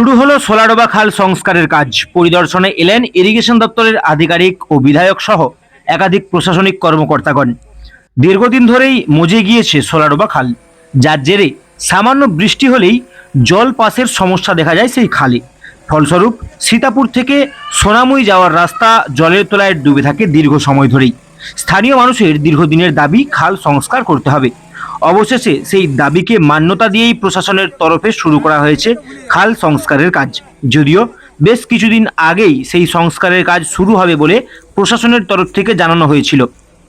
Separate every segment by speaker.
Speaker 1: শুরু হলো সোলাডোবা খাল সংস্কারের কাজ। পরিদর্শনে এলেন ইরিগেশন দপ্তরের আধিকারিক ও বিধায়ক সহ একাধিক প্রশাসনিক কর্মকর্তাগণ। দীর্ঘদিন ধরেই মজে গিয়েছে সোলাডোবা খাল। যার জেরে সামান্য বৃষ্টি হলেই জল পাসের সমস্যা দেখা যায় সেই খালে। ফলস্বরূপ সীতাপুর থেকে সোনামুই যাওয়ার রাস্তা জলের তলায় ডুবে থাকে দীর্ঘ সময় ধরেই। স্থানীয় মানুষের দীর্ঘদিনের দাবি, খাল সংস্কার করতে হবে। অবশেষে সেই দাবিকে মান্যতা দিয়েই প্রশাসনের তরফে শুরু করা হয়েছে খাল সংস্কারের কাজ। যদিও বেশ কিছুদিন আগেই সেই সংস্কারের কাজ শুরু হবে বলে প্রশাসনের তরফ থেকে জানানো হয়েছিল।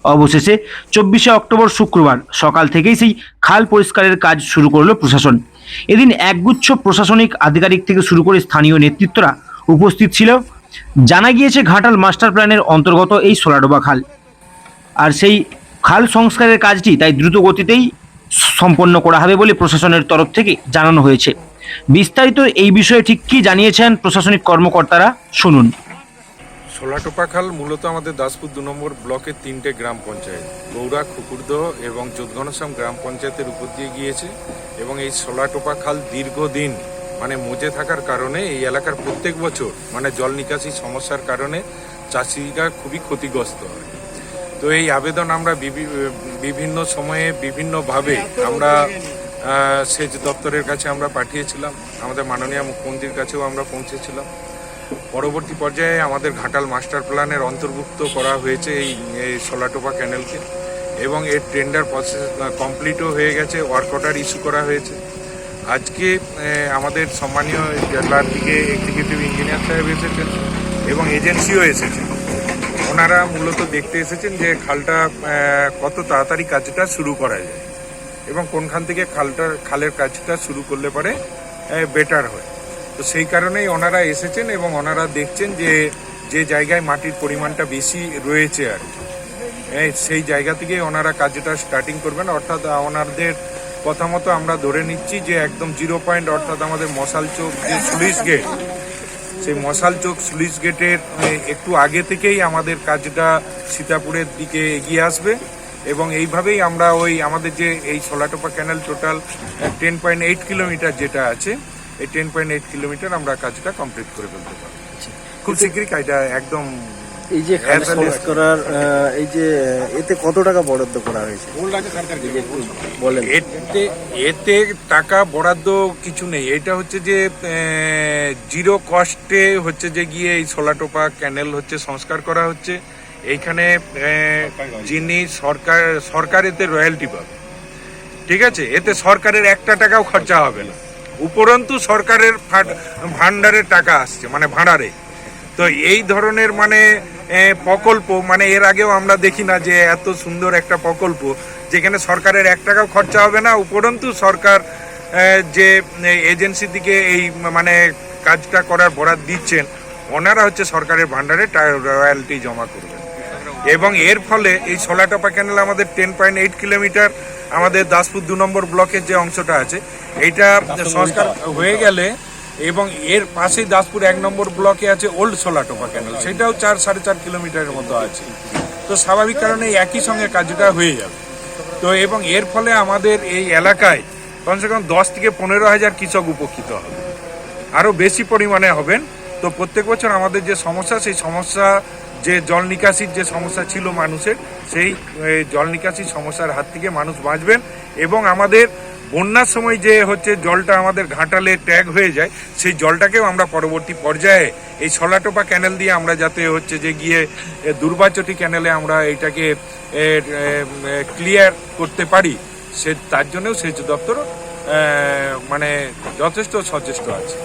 Speaker 1: অবশেষে চব্বিশে অক্টোবর শুক্রবার সকাল থেকেই সেই খাল পরিষ্কারের কাজ শুরু করল প্রশাসন। এদিন একগুচ্ছ প্রশাসনিক আধিকারিক থেকে শুরু করে স্থানীয় নেতৃত্বরা উপস্থিত ছিল। জানা গিয়েছে ঘাটাল মাস্টার প্ল্যানের অন্তর্গত এই সোলাডোবা খাল। আর সেই খাল সংস্কারের কাজটি তাই দ্রুত গতিতেই সম্পন্ন করা হবে বলে প্রশাসনের তরফ থেকে জানানো হয়েছে। বিস্তারিত এই বিষয়ে ঠিক কী জানিয়েছেন প্রশাসনিক কর্মকর্তারা, শুনুন।
Speaker 2: সোলাটোপা খাল মূলত আমাদের দাসপুর দু নম্বর ব্লকের তিনটে গ্রাম পঞ্চায়েত, গৌড়া, খুকুরদহ এবং যোধঘনশ্যাম গ্রাম পঞ্চায়েতের উপর দিয়ে গিয়েছে এবং এই সোলাটোপা খাল দীর্ঘদিন মানে মজে থাকার কারণে এই এলাকার প্রত্যেক বছর মানে জল নিকাশি সমস্যার কারণে চাষিরা খুবই ক্ষতিগ্রস্ত হয়। তো এই আবেদন আমরা বিভি- বিভিন্ন সময়ে বিভিন্নভাবে আমরা সেচ দপ্তরের কাছে আমরা পাঠিয়েছিলাম। আমাদের মাননীয় মুখ্যমন্ত্রীর কাছেও আমরা পৌঁছেছিলাম। পরবর্তী পর্যায়ে আমাদের ঘাটাল মাস্টার প্ল্যানের অন্তর্ভুক্ত করা হয়েছে এই এই সোলাটোপা ক্যানেলকে এবং এর টেন্ডার প্রসেস কমপ্লিটও হয়ে গেছে, ওয়ার্ক অর্ডার ইস্যু করা হয়েছে। আজকে আমাদের সম্মানীয় জেলার দিকে এক্সিকিউটিভ ইঞ্জিনিয়ার সাহেব এসেছেন এবং এজেন্সিও এসেছেন ওনারা মূলত দেখতে এসেছেন যে খালটা কত তাড়াতাড়ি কাজটা শুরু করা যায় এবং কোনখান থেকে খালটা, খালের কাজটা শুরু করলে পরে বেটার হয়। তো সেই কারণেই ওনারা এসেছেন এবং ওনারা দেখছেন যে যে জায়গায় মাটির পরিমাণটা বেশি রয়েছে আর সেই জায়গা থেকে ওনারা কাজটা স্টার্টিং করবেন। অর্থাৎ ওনাদের কথা মতো আমরা ধরে নিচ্ছি যে একদম জিরো পয়েন্ট অর্থাৎ আমাদের মশাল চোখ যে স্লুইস গেট সেই মশাল চোখ স্লুইস গেটের একটু আগে থেকেই আমাদের কাজটা সীতাপুরের দিকে এগিয়ে আসবে এবং এইভাবেই আমরা ওই আমাদের যে এই Solatopa canal total ten point eight kilometre যেটা আছে এই টেন পয়েন্ট এইট কিলোমিটার আমরা কাজটা কমপ্লিট করে ফেলতে পারব। খুব শীঘ্রই কাজটা একদম
Speaker 3: এই যে খাল
Speaker 2: well
Speaker 3: সংস্কার এই যে এতে কত টাকা বরাদ্দ করা হয়েছে? বলেন।
Speaker 2: এতে এতে টাকা বরাদ্দ কিছু নেই। এটা হচ্ছে যে জিরো কস্টে হচ্ছে যে গিয়ে এই সোলাটোপা ক্যানেল হচ্ছে সংস্কার করা হচ্ছে। এইখানে যিনি সরকার সরকার এতে রয়্যালটি পাবে। ঠিক আছে? এতে সরকারের একটা টাকাও খরচা হবে না। উপরন্তু সরকারের ভান্ডারের টাকা আসছে মানে ভাড়ারে। তো এই ধরনের মানে প্রকল্প মানে এর আগেও আমরা দেখি না যে এত সুন্দর একটা প্রকল্প যেখানে সরকারের এক টাকাও খরচা হবে না উপরন্তু সরকার যে এজেন্সি দিকে এই মানে কাজটা করার বরাদ দিচ্ছেন ওনারা হচ্ছে সরকারের ভান্ডারে রয়্যালটি জমা করবেন। এবং এর ফলে এই সোলাটাপা ক্যানেল আমাদের টেন পয়েন্ট এইট কিলোমিটার আমাদের দাসপুর দু নম্বর ব্লকের যে অংশটা আছে এইটা সংস্কার হয়ে গেলে এবং এর পাশেই দাসপুর এক নম্বর ব্লকে আছে ওল্ড সোলাটোপা ক্যানেল। সেটাও চার, সাড়ে চার কিলোমিটারের মতো আছে। তো স্বাভাবিক কারণে একই সঙ্গে কাজটা হয়ে যাবে। তো এবং এর ফলে আমাদের এই এলাকায় কমসে কম দশ থেকে পনেরো হাজার কৃষক উপকৃত হবে। আরও বেশি পরিমাণে হবেন। তো প্রত্যেক বছর আমাদের যে সমস্যা, সেই সমস্যা, যে জল নিকাশির যে সমস্যা ছিল মানুষের, সেই জল নিকাশির সমস্যার হাত থেকে মানুষ বাঁচবেন এবং আমাদের বন্যার সময় যে হচ্ছে জলটা আমাদের ঘাটালে ট্যাগ হয়ে যায়, সেই জলটাকেও আমরা পরবর্তী পর্যায়ে এই সলাটোপা ক্যানেল দিয়ে আমরা যাতে হচ্ছে যে গিয়ে দুর্বাচটি ক্যানেলে আমরা এটাকে ক্লিয়ার করতে পারি। সে, তার জন্যও সেচ দপ্তর মানে যথেষ্ট সচেষ্ট আছে।